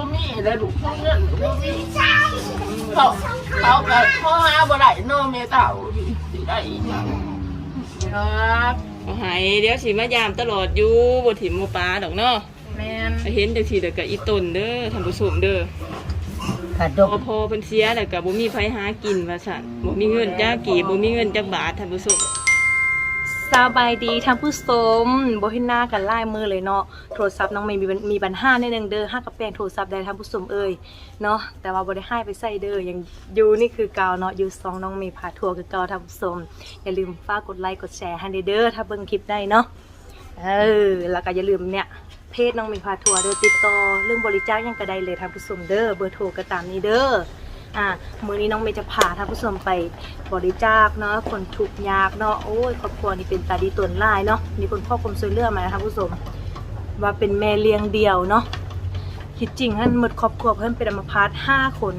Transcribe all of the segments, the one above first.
บ่มีแล้วลูกเขาเงินก็บ่มีเขาเขาก็เขาหาบ่ได้เนอแม่เต่าสิได้อีหยังครับเอาใหายเดี๋ยวสิมายามตลอดอยู่บ่ถิ่มหมูปลาดอกเนาะแม่นเห็นจังซี่เด้อก็อีตนเด้อท่านผู้ชมเด้อ ขาดดอกพอเพิ่นเสียแล้วก็บ่มีไผหากินว่าซั่นบ่มีเงินจักกี่บ่มีเงินจักบาทท่านผู้ชม สบายดีท่านผู้ชมบ่เห็นหน้ากันไล่มือเลยเนาะโทรศัพท์น้องเมย์มีปัญมีปัญหาในหนึ่งเด้อห้ากับแปลงโทรศัพท์ได้ท่านผู้ชมเอ่ยเนาะแต่ว่าบ่ได้ให้ไปใส่เด้อยังยูนี่คือเก่าเนาะยูซองน้องเมย์พาทัวร์คือเก่าท่านผู้ชมอย่าลืมฝากกดไลค์กดแชร์ให้เด้อถ้าเบิ่งคลิปได้เนาะเออแล้วก็อย่าลืมเนี่ยเพจน้องเมย์พาทัวร์เด้อติดต่อเรื่องบริจาคยังก็ไดเลยท่านผู้ชมเด้อเบอร์โทรก็ตามนี้เด้อ อะมื้อนี้น้องเมย์จะพาท่านผู้ชมไปบริจาคเนาะคนทุกยากเนาะโอ้ยครอบครัวนี่เป็นตาดีตนหลายเนาะมีคนพ่อคนช่วยเลือมานะท่านผู้ชมว่าเป็นแม่เลี้ยงเดี่ยวเนาะคิดจริงท่านหมดครอบครัวเพิ่นเป็นอัมพาตห้าคน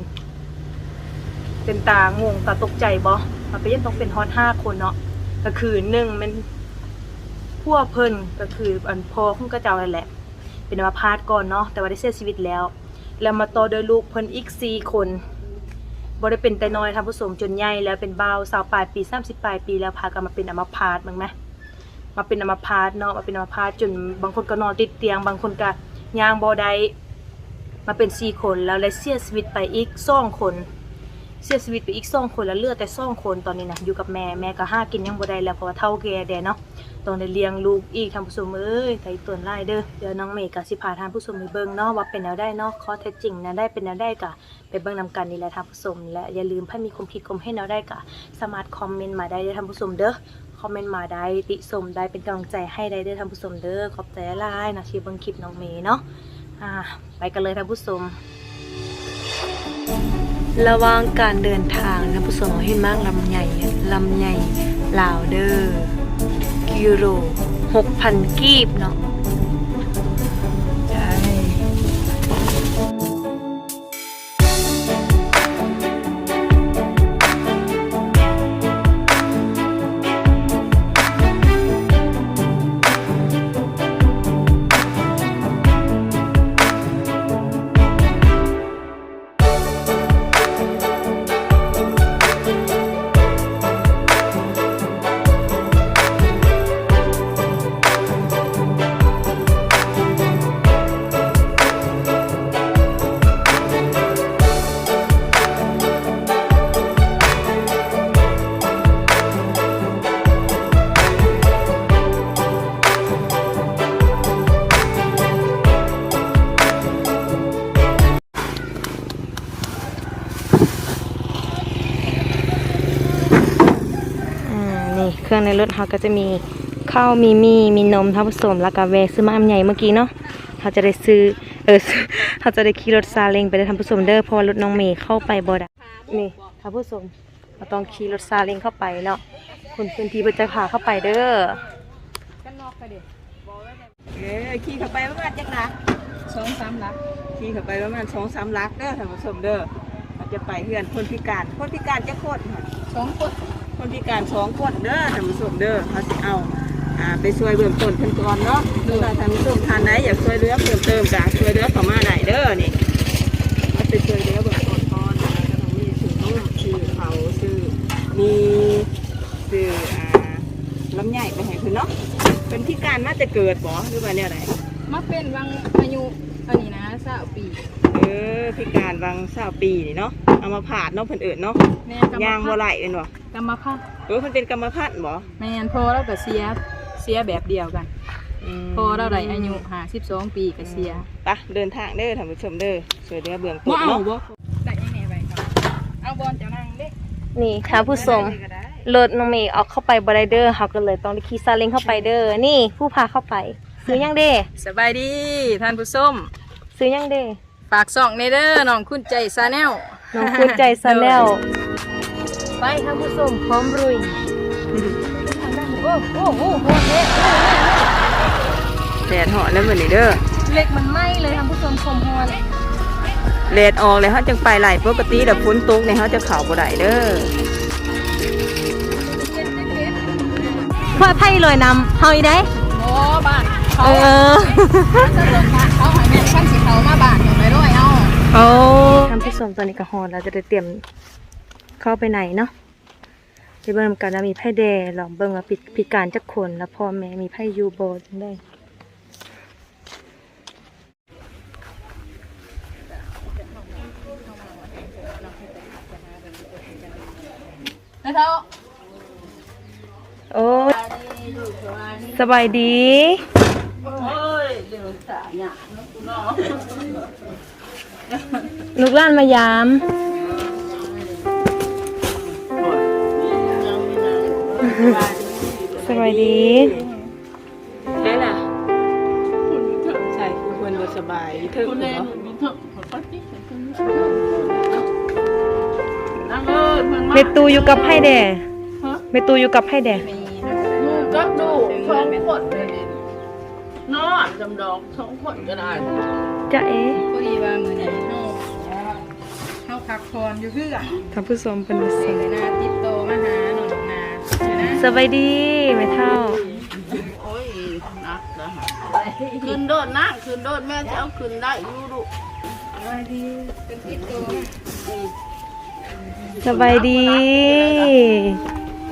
เป็นตางงตาตกใจบ่มันเป็นยังต้องเป็นฮอตห้าคนเนาะก็คือหนึ่งมันพวเพิ่นก็คืออันพ่อของกระเจ้านั่นแหละ เป็นอัมพาตก่อนเนาะแต่ว่าได้เสียชีวิตแล้ว แล้วมาต่อโดยลูกเพิ่นอีกสี่คน บ่ได้เป็นแต่น้อยท่านผู้ชมจนใหญ่แล้วเป็นเบาสาวปลายปี30ปลายปีแล้วพากันมาเป็นอัมพาตมั้งไหมมาเป็นอัมพาตเนาะมาเป็นอัมพาตจนบางคนก็นอนติดเตียง บางคนก็ย่างบ่ได้มาเป็นสี่คนแล้วเลยเสียชีวิตไปอีกสองคนเสียชีวิตไปอีกสองคนแล้วเลือดแต่สองคนตอนนี้นะอยู่กับแม่แม่ก็ห้ากินยังบ่ได้แล้วเพราะว่าเฒ่าแก่แดเนาะ ต้องได้เลี้ยงลูกอีกท่านผู้ชมเอ้ยไตตัวไล่เด้อเดี๋ยวน้องเมย์ก็สิพาท่านผู้ชมไปเบิ่งเนาะว่าเป็นแนวได้เนาะข้อเท็จจริงแนวได้เป็นแนวได้ก็ไปเบิ่งนำกันนี่แหละท่านผู้ชมและอย่าลืมถ้ามีความคิดความเห็นแนวได้ก็สามารถคอมเมนต์มาได้เด้อท่านผู้ชมเด้อคอมเมนต์มาได้ติชมได้เป็นกำลังใจให้ได้เด้อท่านผู้ชมเด้อขอบใจหลายนะที่เบิ่งคลิปน้องเมย์เนาะอ่าไปกันเลยท่านผู้ชมระว่างการเดินทางท่านผู้ชมเห็นมากลำใหญ่ลำใหญ่ลาวเดอร์ ยูโรหกพันกีบเนาะ รื่องในรถเขาก็จะมีข้าวมีมีมีนมท่านผู้ชมแล้วก็แวะซื้อมาอันใหญ่เมื่อกี้เนาะเขาจะได้ซื้อเออเขาจะได้ขี่รถซาเล้งไปได้ท่านผู้ชมเด้อเพราะว่ารถน้องเมย์เข้าไปบ่ได้นี่ท่านผู้ชมเราต้องขี่รถซาเล้งเข้าไปเนาะคนพื้นที่เพิ่นจะพาเข้าไปเด้อเอ้ยขี่เข้าไปประมาณจักลักสองสามลักขี่เข้าไปประมาณสองสามลักเด้อท่านผู้ชมเด้อเราจะไปเฮือนคนพิการคนพิการจะโคตรค่ะสองคน คนพิการสองคนเด้อท่านผู้ชมเด้อเขาสิเอาอ่าไปช่วยเบื้องต้นเพิ่นก่อนเนาะดูว่าท่านผู้ชมทานไหนอยากช่วยเหลือเพิ่มเติมจากช่วยเหลือเข้ามาได้เด้อนี่มาไปช่วยเหลือเบื้องต้นก่อนแล้วก็ต้องมีชื่อน้องชื่อเขาชื่อมีชื่ออ่าลำใหญ่ไปให้เพิ่นเนาะเป็นพิการมาจะเกิดบ่หรือว่าเนี่ยอะไรมาเป็นวังอายุอันนี้นะสาวปีเออพิการบางสาวปีนี่เนาะเอา มาผ่าดเนาะเพิ่นเอิ้นเนาะแม่กรรมยางบ่พันธุ์ไหลเป็นบ่กรรมพันธุ์เออเพิ่นเป็นกรรมพันธุ์บ่แม่นพอเราก็เสียเสียแบบเดียวกัน มพอเราได้อายุ52ปีก็เสียไปะเดินทางเด้อท่านผู้ชมเด้อช่วยเหลือเบื้องต้นบ่เอาเนาะบ่ได้ยังไงไปครับเอาบอลจะนั่งเด้นี่ท่านผู้ชมรถน้องเมย์เอาเข้าไปบ่ได้เด้อเขาก็เลยต้องได้ขี่ซาเล้งเข้าไปเด้อนี่ผู้พาเข้าไป ซื้อยังเด้ สบายดีท่านผู้ชมซื้อยังเด้ ฝากส่องในเด้อน้องคุณใจซาแนล น้องคุณใจซาแนลไปท่านผู้ชมพร้อมรุยโอ้โหโอ้โหเล็กแดดเหาะแล้วมื้อนี้เด้อเล็กมันไหม้เลยท่านผู้ชมคมฮอนแดดออกแล้วเฮาจังไปไหลปกติเดี๋ยวฝนตกเนี่ยเฮาจะเข้าบ่ได้เด้อว่าไพ่ลอยนำเฮาอีได้โอ้บ้านเอเขาอสะดวกบ้านเขาให้แม่ขั้นสิเขามาบ้าน อยู่ไปด้วยเอาชมตอนนี้ก็ฮอดแล้วจะได้เตรียมเข้าไปไหนเนาะไปเบิ่งนำกันว่ามีไพ่แดลองเบิ่งว่าพิพิการจักคนแล้วพ่อแม่มีไพ่ยูโบจังได้นะเท่าโอ้ยสบายดี โอ้ยเดี๋ยวสาหยาเนาะเนาะ ลูกหล้านมายามสบายดีได้ล่ะใช่คุณควรบ่สบายเถิงคุณเหรอมีเมตูอยู่กับไพ่แดฮะเมตูอยู่กับไพ่แดดูก็ดูสองคนเลยนอนจำดองสองคนก็ได้จะเอ๋ พักผ่อนอยู่เพื่อท่านผู้ชมเป็นผู้ชเสมนาติดโตมาหาหนองนาเสวนะสบายดีไม่เท่า โอ้ยนักนะฮะขึ้นโดดนั่งขึ้นโดดแม่จะเอาขึ้นได้อยูดูว่าดีเป็นติดโตสบายดี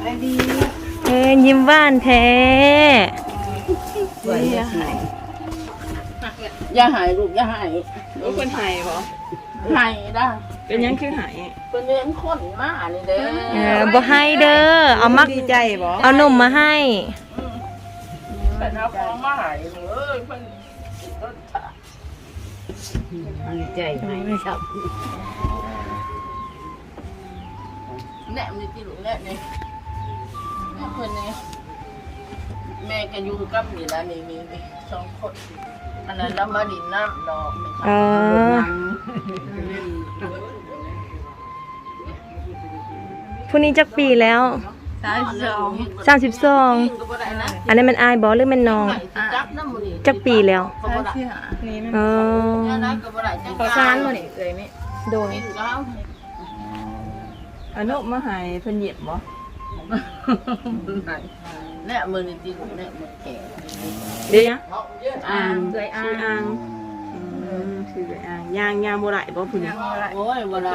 ไปดีเอ้ยยิ้มหว่านแท้ อย่าหายอย่าหายลูกอย่าหายโอ้คนหายบ่หายได้ เป็นหยังคือหายเป็นเลี้ยงคนมานี่เด้เออบ่ให้เด้อเอามักดีใจบ่เอานมมาให้ แต่ถ้าพอมาหายเลยเพิ่นรถถ่ายดีใจไม่ชอบแหนมนี่ที่ลูกแหนมนี่แม่เพิ่นนี่แม่ก็อยู่กับนี่ละนี่นี่นี่สองคนอันนั้นแล้วมาดินน้ำดอกนี่อ๋อ ผู้นี้จักปีแล้วสายสอง32ก็บ่ได้นะอันนั้นมันอายบ่หรือมันน้องไก่สิจับน้ำมันนี่จักปีแล้วก็บ่ได้ที่หานี่มันเออเนี่ยนะก็บ่ได้จังขอซานบ่นี่เอ้ยแม่โดยกินก็เอาอนุมาหายเพิ่นเหยียบบ่แน่มือนี่ติลูกแน่มือแก่เดี๋ยวนะอ่าเอ้ยอ่าง อ่างอืมชื่อเอ้ยอ่างย่างย่างบ่ได้บ่ผู้นี้โอ้ยบ่ได้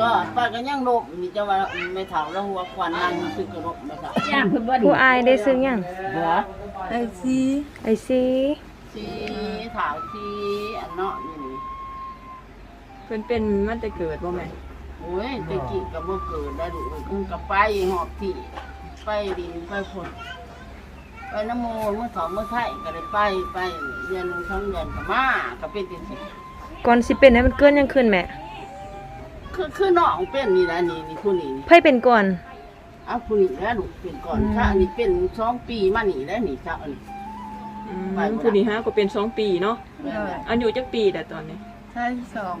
ก็ป้าก็ยังโลกนี่จะว่าไม่เฒ่าแล้วหัวควันนั่งซึกกระโดดมาซะย่างเพิ่นบ่ดีผู้อายได้ซื้อหยังบ่ไอ้ซีไอซีสีถาวสีอันเนาะนี่นี่เพิ่นเป็นมันจะเกิดบ่แม่โอ้ยตะกี้ก็บ่เกิดได้ดูเพิ่นก็ไปหอบที่ไปดินไปฝน ไปน้ำโมเมื่อสองเมื่อไทยก็ได้ไปไปเดือนหนึงสองเดือนก็มาก็เป็นจังซี่ก่อนสิเป็นให้มันเกินยังขึ้นแม่คือคือน้องเป็นนี่แหละนี่นี่ผู้นี้นี่ไพ่เป็นก่อน เอาผู้นี้แล้วลูกเป็นก่อนถ้าอันนี้เป็นสองปีมานี่แล้วนี่เจ้าอันนี้ อืมไปบ่ได้ ผู้นี้ฮะก็เป็นสองปีเนาะแม่นแหละอายุจักปีแต่ตอนนี้สายสอง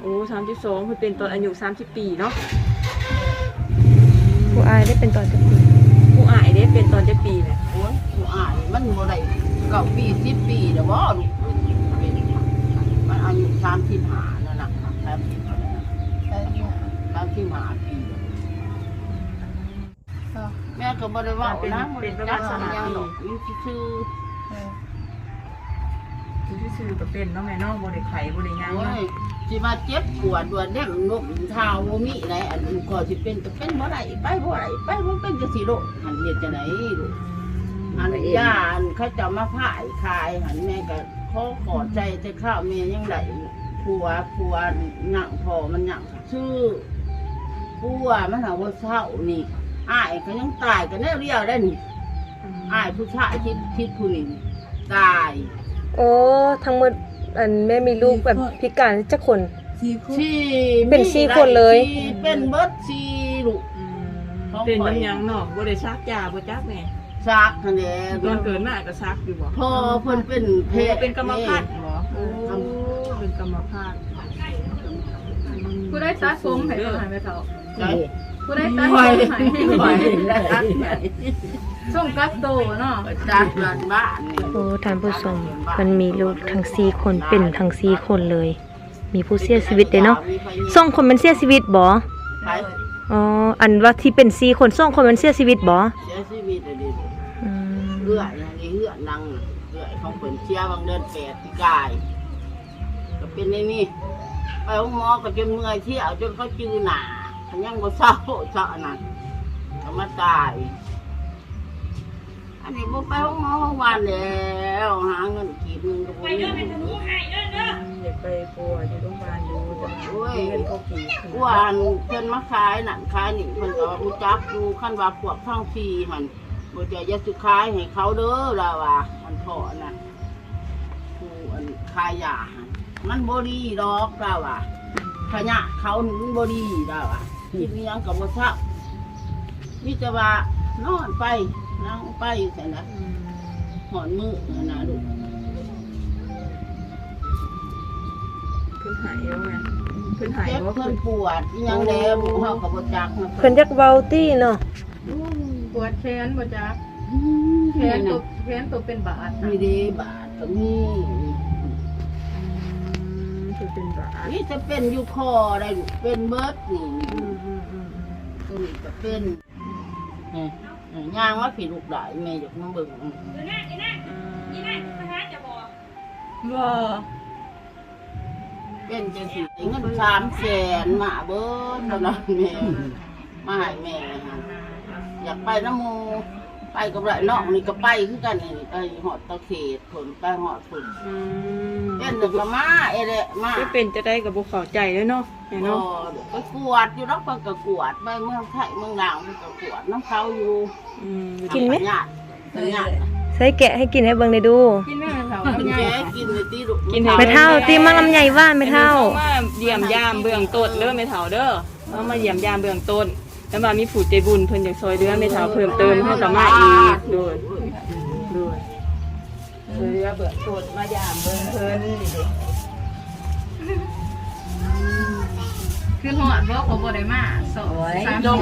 โอ้32เพิ่นเป็นตอนอายุ30ปีเนาะผู้อายได้เป็นตอนจักปีผู้อาย เด้เป็นตอนจักปีเนี่ยโอ้ยผู้อ่านมันบ่ได้เก้าปีสิบปีเด้อบ่ลูกเป็นมันอายุสามสิบห้านั่นน่ะสามสิบห้าสายที่หาสามสิบห้าปีก็แม่ก็บ่ได้เว่านะบ่ได้จักสัญญาหรอกอยู่ซื่อเออซื่อๆก็เป็นเนาะแม่เนาะบ่ได้ไข้บ่ได้หยัๆงโอ้เนาะย สิมาเจ็บปวดดวดแดงนกเท้าบ่มีไหนอันนก็สิเป็นก็เป็นบ่ได้ไปบ่ได้ไปบ่เป็นจังซี่โลกหันเฮ็ดจังได๋ลูกอันยาอันเขาจะมาผ่ายคายหันแม่ก็ขอขอใจแต่ข้าวแม่ยังไหลผัวผัวหนังพอมันหนังชื่อผัวมันหาว่าเศร้านี่อ้ายก็ยังตายกันแน่เรียวได้นี่อ้ายผู้ชายคิดคิดผู้นี้ตาย โอ้ทั้งหมด อันแม่มีลูกแบบพิการจักคน สี่คนที่เป็นสี่คนเลย ที่เป็นเบิดสี่ลูก อืมเป็นน้ำหยังเนาะบ่ได้ซักยาบ่จักแม่ซักคะแนนตอนเกิดมาก็ซักอยู่บ่พอเพิ่นเป็นเพโอ้ศเป็นกรรมพันธุ์เหรอโอ้เป็นกรรมพันธุ์ผู้ได้ตัดผมให้เท่าไหร่แม่เฒ่าใช่ ผู้ได้ตัดคผอยมให้คอยรักใหญ่ส่งกักโตเนาะจากบ้านบ้านนี่โอ้ท่านผู้ชมมันมีลูกทั้งสี่คนเป็นทั้งสี่คนเลย มีผู้เสียชีวิตเด้เนาะสองคนมันเสียชีวิตบ่ไปอ๋ออันว่าที่เป็นสี่คนสองคนมันเสียชีวิตบ่เสียชีวิตเลยดิอืมเลือดอย่างนี้เลือดนังเลือดของเปิ่นเชียบางเดือนแปดที่กายก็เป็นในนี่ไปห้องหมอก็จนเมื่อยเที่ยวจนเขาจือหนา เขายังบ่เศร้าเศร้านั่นเขามาตาย อันนี้บ่ไปห้องหมอห้องวันแล้วหาเงินกีบหนึงก็บ่มีอยากไปปัวอยู่โรงพยาบาลอยู่แต่โอ้ยเงินเขากี่คืนอ้วนเพิ่นมาขายนั่นขายนี่เพิ่นก็รู้จักอยู่ขั้นว่าพวกท่องทีหั่นบ่จะอย่าสิขายให้เขาเด้อล่ะว่ามันพอน่ะผู้อันขายยาหั่นมันบ่ดีดอกล่ะว่าขยะเขานี่มันบ่ดีล่ะว่า กินอิหยังก็บ่ทราบมีแต่ว่านอนไปนั่งไปซั่นน่ะหอนมือนั่นน่ะลูกเพิ่นหายแล้วไงเพิ่นหายเจ็บว่าเพิ่เพิ่นนปวดอิหยังแล้วเฮาก็บ่จักนะเพิ่นจักเว้าตี้เนาะปวดแขนบ่จ๊ะอืมแขนตัวแขนตัวเป็นบาดมีเดีบาทก็มีเพิ่น เป็นบาดนี่จะเป็นอยู่คอได้ลูกเป็นเบิร์ดนี่อืมอืมอืมตัวนี้จะเป็นนี่นี่ย่างมาผีลูกได้แม่อยากมาเบิ่งอืมว่าเป็นจังสิได้เงินสามแสนมาเบิดเท่านั้นแม่มาให้แม่ฮะอยากไปน้ำหมู ไปกับไรน้องนี่ก็ไปคือกันนี่ไปหอดตะเขตผลไปหอดผลอืมเป็นหนึ่งก็มาเอเดะมาก็เป็นจะได้กับบุเข้าใจเลยเนาะแม่ก็เนาะไปกวดอยู่รอบก็กวดไปเมืองไทยเมืองลาวมันก็กวดน้ำเขาอยู่อืมกินไหมญาติญาติใส่แกะให้กินให้เบิ่งได้ดู กินแม่เฒ่ากินแกกินเลยตีลูกไม่เท่าตีมังลำใหญ่ว่านไม่เท่ามาเยี่ยมยามเบื้องต้นเด้อแม่เฒ่าเด้อเอามาเยี่ยมยามเบื้องต้น แล้วมามีผู้ใจบุญเพิ่นอยากซอยเดือแม่เฒ่าเพิ่มเติมให้กับมาอีกโดยโดยซอยเรือเบื้องต้นมายามเบิ่งเพิ่นนี่เด้คือหอดบ่เขาบ่ได้มาสองสามจม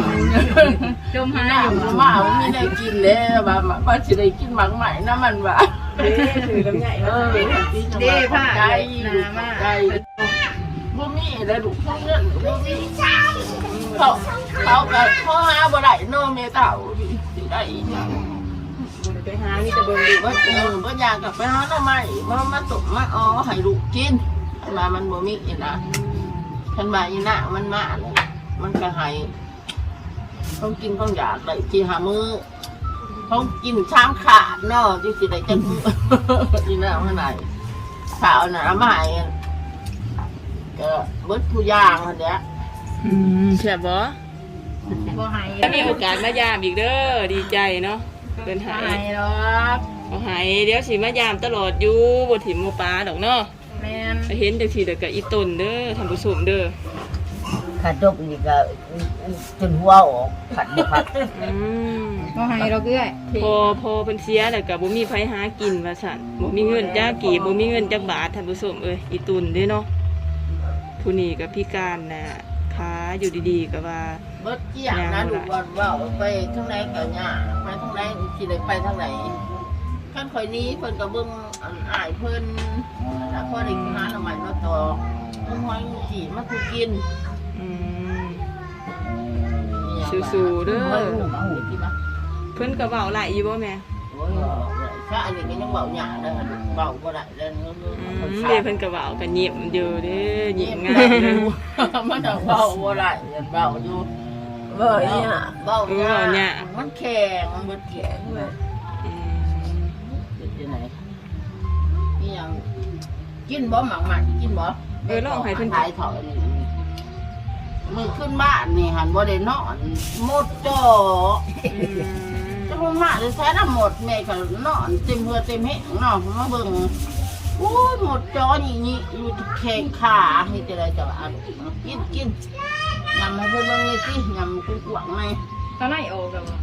จมหาหน้าอยู่อยู่มาเอาไม่ได้กินเลยว่าว่าสิได้กินหมักใหม่นะมันว่าเด้ถือลำใหญ่เอเนาะอเด้เด้ผ้าใจหนามาใจบ่มี แล้วลูกเงินบ่มีเขาเขาก็พ่อหาบ่ได้เนาะแม่เฒ่าสิได้อีหยังไปหามีแต่เบิ่งดูว่าเออว่าอยากกลับไปหาหน่อไม้มามาตกมาอ๋อให้ลูกกินอันมามันบ่มีอีนะฉันมาอีน่ะมันมาเลยมันก็ให้ต้องกินต้องอยากได้ที่หามือต้องกินช้างขาดเนาะที่สิได้จังมือ อีน่ะข้างในข่าวน่ะเอามาให้ ก็เบิดผู้ย่างอันเนี้ยอืมแซ่บบ่บ่ให้ถ้ามีโอกาสมายามอีกเด้อดีใจเนาะเพิ่นบ่หายให้หรอกเอาหายเดี๋ยวสิมายามตลอดอยู่บ่ถิ่มบ่ปลาดอกเนาะแม่นเห็นจังซี่เด้อก็อีต้นเด้อท่านผู้ชมเด้อขัดจบนี่ก็จนหัวออกขัดบ่ขัดอืมบ่ให้เราเอื้อยพอพอเพิ่นเสียแล้วก็บ่มีไผหากินว่าซั่นบ่มีเงินจักกี่บ่มีเงินจักบาทท่านผู้ชมเอ้ยอีตุนเด้เนาะ ผู้นี้ก็พิการน่ะขาอยู่ดีๆก็ว่า เบิดเกี่ยงนะดูว่าว่าไปทางไหนก็ยากไปทางไหนสิได้ไปทางไหนขั้นข่อยนี้เพิ่นก็เบิ่งอันอ้ายเพิ่นแล้วพอได้หาหน่อไม้มาต่อเพิ่นห้อยขี่มาคือกินอืม สู้ๆเด้อเฮ้ยลูกเอาไปกินมาเพิ่นก็เว้าหลายอยู่บ่แม่ โอ้ย ถ้าอันนี้ก็ยังเบาหยาเด้อเบาบ่ได้เด้ออืมเด้เพิ่นก็เว้าก็เงียบอยู่เด้เงียบง่ายเด้อมันจะเบาบ่ได้เบาอยู่เบาเนี่ยเบาเนี่ยมันแข็งมันเบิดแข็งเลยอืมเป็นที่ไหนนี่ยังกินบ่หมักหมักกินบ่เออลองให้เพิ่นถ่ายถอยนี่มือขึ้นบ้านนี่หันบ่ได้นอนหมดจ่อ อืมจะบ่มาได้ใช้น้ำหมดแม่ก็นอนเต็มเหือเต็มแห้งเนาะมาเบิ่งโอ้ยหมดจอนี่นี่อยู่แข้งขาให้จะได้จะอ่านกินกินยำให้เพิ่นเบิ่งนี่สิยำกุ้งกวางไหมตอนไหนออกกันบ่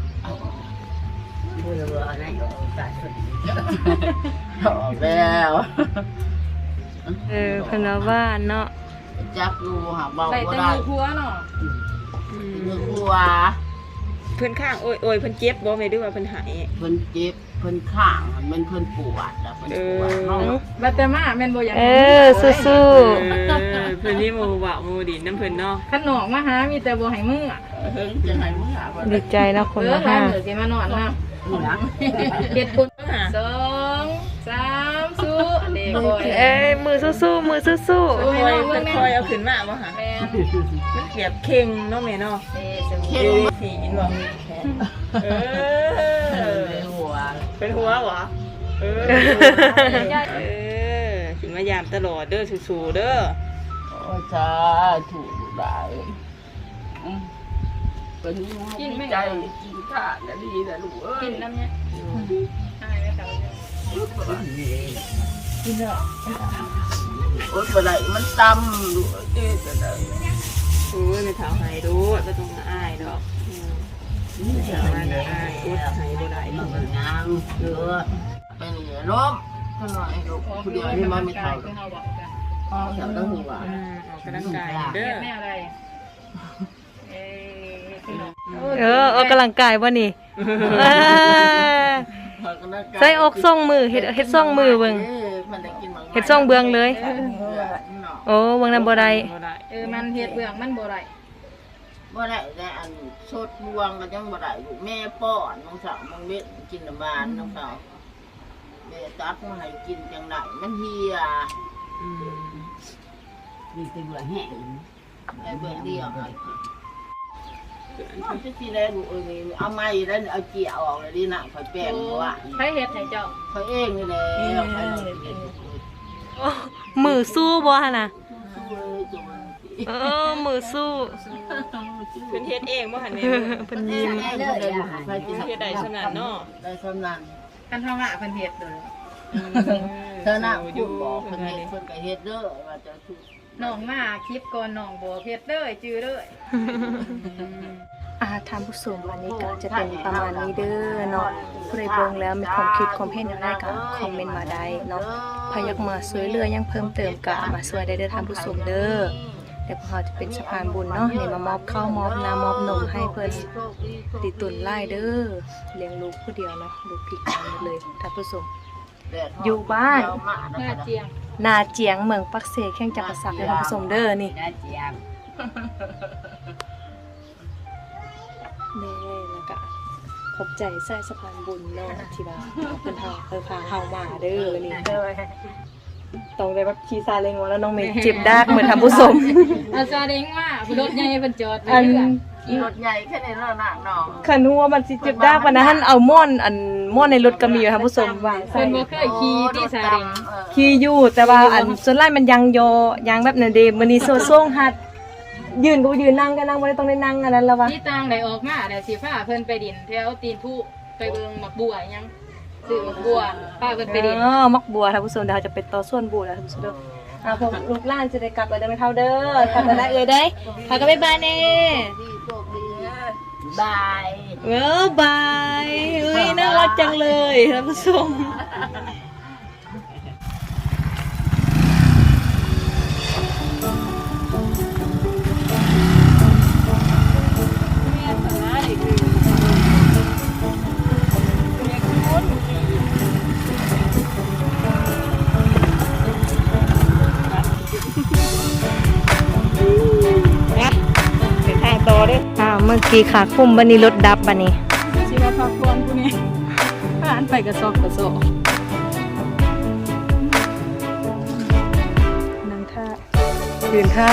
พูดแล้วว่าอันนั้นออกตัดสุดออกแล้วเออเพิ่นว่าว่านเนาะจักอยู่หาเบาได้บ่แต่ได้มือครัวเนาะอืมมือครัว เพิ่นข้างโอ้ยโอ้ยเพิ่นเจ็บบ่แม่ดูว่าเพิ่นหายเพิ่นเจ็บเพิ่นข้างมันเพิ่นปวดแล้วเพิ่นปวดเนาะบัดแต่มาแม่นบ่อยากเออสู้เออเพิ่นนี่โมว่าโมดินน้ำเพิ่นเนาะคันหนองมาหามีแต่บ่ให้มืออะเพิ่นจะให้มึงอะบ่ๆดีใจนะคนเออละหาห้าเหลือสิมานอนนะนี่นะเฮ็ดบุญสองสามสู้อันนี้เอ้ยมือสู้ๆมือสู้คอยเป็นคอยเอาขึ้นมาบ่ค่ะแม่น มันแบบเข่งเนาะแม่เนาะเอ๊ะสมเข่งสีกินบ่เออหัวเป็นหัวเหรอเออเออขึ้นมายามตลอดเด้อสู้ๆเด้อโอ้ยสาถูกได้อืมเป็นกินไม่ใจกินข้าวแล้วดีนะลูกเอ้กิยนน้ำเนี่ยใช่ไหมครับ โอ้ยบ่ได้มันตำลูกเอ้ยจะได้โอ้ยไม่เท้าหายดูบ่ต้องมาอายดอกอืมไม่เท้าหายอายอดหายบ่ได้มันงามเยอะเป็นเหลือล้มก็หน่อยลูกผู้เดียวนี่มันไม่เท่าคือเฮาบอกกันอ๋อเดี๋ยวต้องหัวอืมออกกำลังกายเด้อแม่อะไรเอ๊ะคือๆเออออกกำลังกายบ่นี่เออใส่อกส่องมือเฮ็ดเฮ็ดส่องมือเบิ่ง เฮ็ดส่องเบืองเลย โอ้เบิ่งนำบ่ได้บ่ได้เออมันเฮ็ดเบื้องมันบ่ได้บ่ได้แต่อันสดบวงก็ยังบ่ได้ลูกแม่ป้อนน้องสาวน้องเม็ดกินน้ำบานน้องสาวแม่ตัดมาให้กินจังไดมันเฮียอืมนี่เป็นหัวแห้งแม่เบิ่งเดียวให้ นองจะสิได้ลูเอ้ยเอาไม้แล้วเอาเกี่ยวออกเลยดิน่ะข่อยแป้งบ่ว่าใครเฮ็ดให้เจ้าข่อยเองนี่แหละข่อยเอ้มือสู้บ่หั่นน่ะเออมือสู้เพิ่นเฮ็ดเองบ่หันแม่เพิ่นยิ้มแม่เอใครจะเฮ็ดได้สนั่นเนาะได้สำนันกันเฮาว่าเพิ่นเฮ็ดเด้อเธอน่ะพูดบอกเพิ่นเฮ็ดเพิ่นก็เฮ็ดเด้อว่าจะถูก น้องมาคลิปก่อนน้องบ่เฮ็ดเด้อจื้อเด้ออาทานผู้ชมวันนี้ก็จะเป็นประมาณนี้เด้อเนาะผู้ใดเบิ่งแล้วมีความคิดความเห็นอย่างไรก็คอมเมนต์มาได้เนาะใครอยากมาช่วยเหลือยังเพิ่มเติมก็มาช่วยได้เด้อท่านผู้ชมเด้อเดี๋ยวพวกเราจะเป็นสะพานบุญเนาะนี่มามอบข้าวมอบน้ำมอบนมให้เพิ่นติดตุนไล่เด้อเลี้ยงลูกผู้เดียวเนาะลูกพิการหมดเลยท่านผู้ชมอยู่บ้านหน้าเจียง นาเจียงเมืองปักเสแข้งจักรศักดิ์เด้อท่านผู้ชมเด้อนี่น่าเจียมเด้แล้วก็ขอบใจใส่สะพานบุญเนาะที่ว่าเพิ่นพาเออพาเฮามาเด้อนี่เด้อต้องได้แบบขี่ซาเล้งมาแล้วน้องเมย์เจ็บดากเหมือนทำผู้ชมอาซาเด้งว่าผู้รถใหญ่เพิ่นจอดไว้อันเรื่อยรถใหญ่แค่นี้แล้วน่ะน้องคันหัวมันสิเจ็บดากปานนั้นเอาม่อนอัน ม่อนในรถก็มีอยู่ทำผู้ชมวางใส่เพิ่นบ่เคยขี่ที่ซาเด้งขี่อยู่แต่ว่าอันส่วนไล่มันยังโยยังแบบนั้นเดมื้อนี้โซโซ่งหัด ยืนก็ยืนนั่งก็นั่งบ่ได้ต้องได้นั่งอันนั้นแล้ววะที่ต่างได้ออกมาได้สิพาเพิ่นไปดินแถวตีนผู้ไปเบิ่งหมักบัวหยังซื้อหมักบัวพาเพิ่นไปดินอ๋อมักบัวท่านผู้ชมเดี๋ยวเราจะไปต่อส่วนบัวแล้วท่านผู้ชมเด้ออ่าพวกลูกหลานจะได้กลับแล้วได้ไหมเท่าเด้อกลับแล้วได้เอ้ยได้พากันบ๊ายบายแน่ที่โชคดีนะ บายเออบายเอ้ยน่ารักจังเลยท่านผู้ชม เด้ออ่าเมื่อกี้ขาคุ้มบันนี้รถดับบันนี้สิว่าพักผ่อนผู้นี้ผ่านไปกระซอกกระซอกนั่งท่ายืนท่า